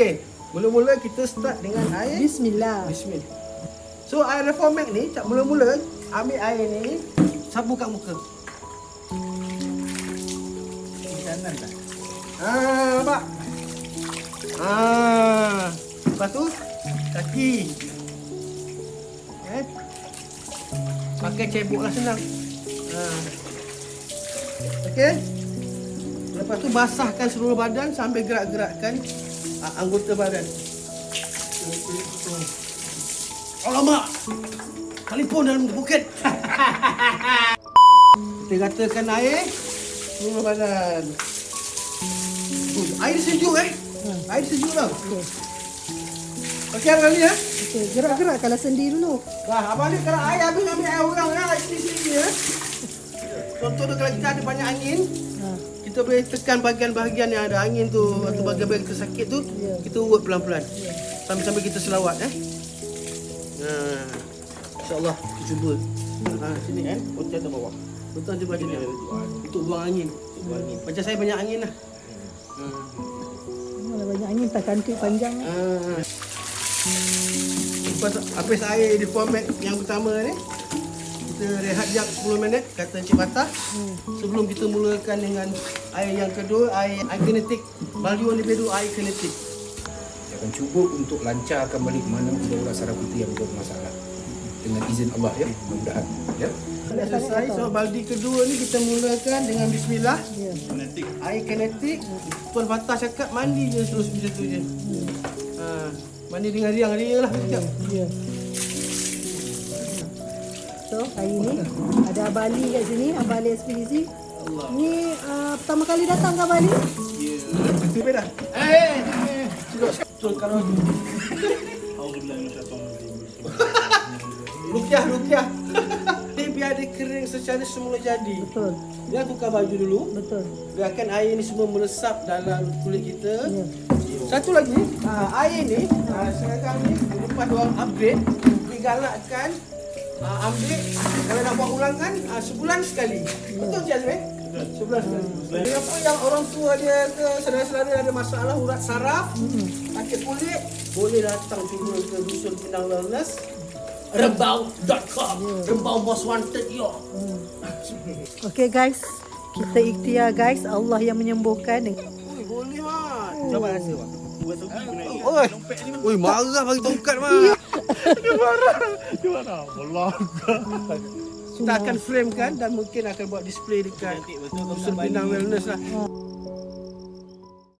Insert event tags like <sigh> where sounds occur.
Okey, mula-mula kita start dengan air Bismillah. Bismillah. So air reformat ni, tak mula-mula ambil air ni, sapu kat muka. Kanan tak? Ah, nampak? Ah. Lepas tu kaki. Eh? Pakai cebok lah senang. Ah. Okey. Lepas tu basahkan seluruh badan sampai gerak-gerakkan anggota badan. Alamak. Telefon dalam poket. <laughs> Kita ratakan air seluruh badan. Oh, air sejuk eh. Hmm. Air sejuk tau. Okey. Okey Abang Ali eh. Okey, gerak-gerakkanlah sendi dulu. Dah, Abang Ali kalau air habis ambil air orang lah sini sini ya. Contoh tu kalau kita ada banyak angin, Ha. Kita boleh tekan bahagian-bahagian yang ada angin tu atau bahagian-bahagian kita sakit tu, Ya. kita urut pelan-pelan. Ya. Sambil-sambil kita selawat eh. Nah. InsyaAllah kita cuba. Ha, sini eh, potong atas bawah. Potong je baju ni. Untuk buang angin. Buang angin. Macam saya banyak angin lah. Ha. Malah banyak angin tak kantik panjang. eh. Ah. Lepas habis air di format yang pertama ni kita rehat jap 10 minit kata Encik Fatah Hmm. sebelum kita mulakan dengan air yang kedua air air kinetik ni bedu air kinetik Saya akan cuba untuk lancarkan balik mana urat saraf kita yang bermasalah. Dengan izin Allah ya, mudah-mudahan. Ya. Dah selesai so baldi kedua ni kita mulakan dengan bismillah Ya. air kinetik Tuan Fatah cakap mandi je terus macam tu je ha, mandi dengan riang-riang lah Ya. So, hari ni ada Abang Ali kat sini, Abang Ali ekspedisi. Ni uh, pertama kali datang ke Abang Ali? Sampai dah eh eh Betul kalau Rukiah, rukiah. Dia biar dia kering secara semula jadi. Betul, Dia tukar baju dulu. betul. Biarkan air ni semua meresap dalam kulit kita. Ya. Satu lagi, ha, air ni ha, sekarang ni lepas orang upgrade, digalakkan ha, ambil kalau nak buat ulangan ha, sebulan sekali. Betul je Azmi? Sebulan sekali. Kenapa yang orang tua dia ke saudara-saudara ada masalah urat saraf, sakit kulit, boleh datang cuba ke Dusun Pinang Wellness Rebau.com Rebau Most Wanted yo. Okay guys, kita ikhtiar guys. Allah yang menyembuhkan. Ui, boleh mat. Cuba rasa mat. Oi, oi marah bagi tongkat mat. Dia marah. Dia marah. Allah. Kita akan frame kan dan mungkin akan buat display dekat Dusun Pinang Wellness lah.